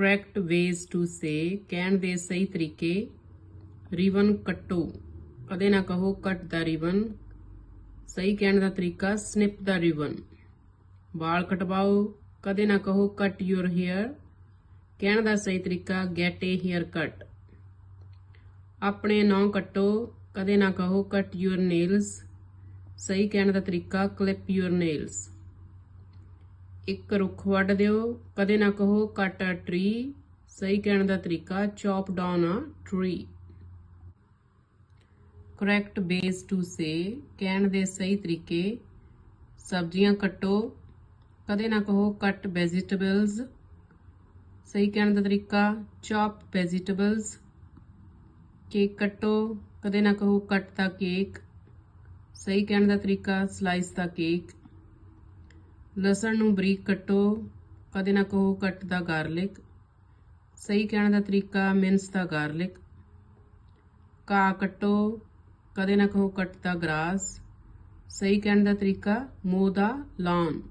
Correct ways to say ਕਹਿਣ ਦੇ ਸਹੀ ਤਰੀਕੇ ਰਿਬਨ ਕੱਟੋ। ਕਦੇ ਨਾ ਕਹੋ, ਕੱਟ ਦਾ ਰਿਬਨ ਸਹੀ ਕਹਿਣ ਦਾ ਤਰੀਕਾ ਸਨਿਪ ਦਾ ਰਿਬਨ ਵਾਲ ਕਟਵਾਓ। ਕਦੇ ਨਾ ਕਹੋ ਕੱਟ ਯੂਰ ਹੇਅਰ ਕਹਿਣ ਦਾ ਸਹੀ ਤਰੀਕਾ ਗੈਟ ਏ ਹੇਅਰ ਕੱਟ ਆਪਣੇ ਨੌ ਕੱਟੋ। ਕਦੇ ਨਾ ਕਹੋ ਕੱਟ ਯੂਰ ਨੇਲਸ ਸਹੀ ਕਹਿਣ ਦਾ ਤਰੀਕਾ ਕਲਿਪ ਯੂਰ ਨੇਲਸ ਇੱਕ ਰੁੱਖ ਵੱਢ ਦਿਓ। ਕਦੇ ਨਾ ਕਹੋ ਕੱਟ ਅ ਟ੍ਰੀ ਸਹੀ ਕਹਿਣ ਦਾ ਤਰੀਕਾ chop down a tree correct ways to say ਕਹਿਣ ਦੇ ਸਹੀ ਤਰੀਕੇ, ਸਬਜ਼ੀਆਂ ਕੱਟੋ। ਕਦੇ ਨਾ ਕਹੋ ਕੱਟ ਵੈਜੀਟੇਬਲਸ ਸਹੀ ਕਹਿਣ ਦਾ ਤਰੀਕਾ ਚੌਪ ਵੈਜੀਟੇਬਲਸ ਕੇਕ ਕੱਟੋ। ਕਦੇ ਨਾ ਕਹੋ ਕੱਟ ਦਾ ਕੇਕ ਸਹੀ ਕਹਿਣ ਦਾ ਤਰੀਕਾ ਸਲਾਈਸ ਦਾ ਕੇਕ ਲਸਣ ਨੂੰ ਬਰੀਕ ਕੱਟੋ, ਕਦੇ ਨਾ ਕਹੋ ਕੱਟ ਦਾ ਗਾਰਲਿਕ। ਸਹੀ ਕਹਿਣ ਦਾ ਤਰੀਕਾ ਮਿੰਸ ਦਾ ਗਾਰਲਿਕ। ਘਾਹ ਕੱਟੋ, ਕਦੇ ਨਾ ਕਹੋ ਕੱਟ ਦਾ ਗ੍ਰਾਸ। ਸਹੀ ਕਹਿਣ ਦਾ ਤਰੀਕਾ ਮੋ ਦਾ ਲਾਨ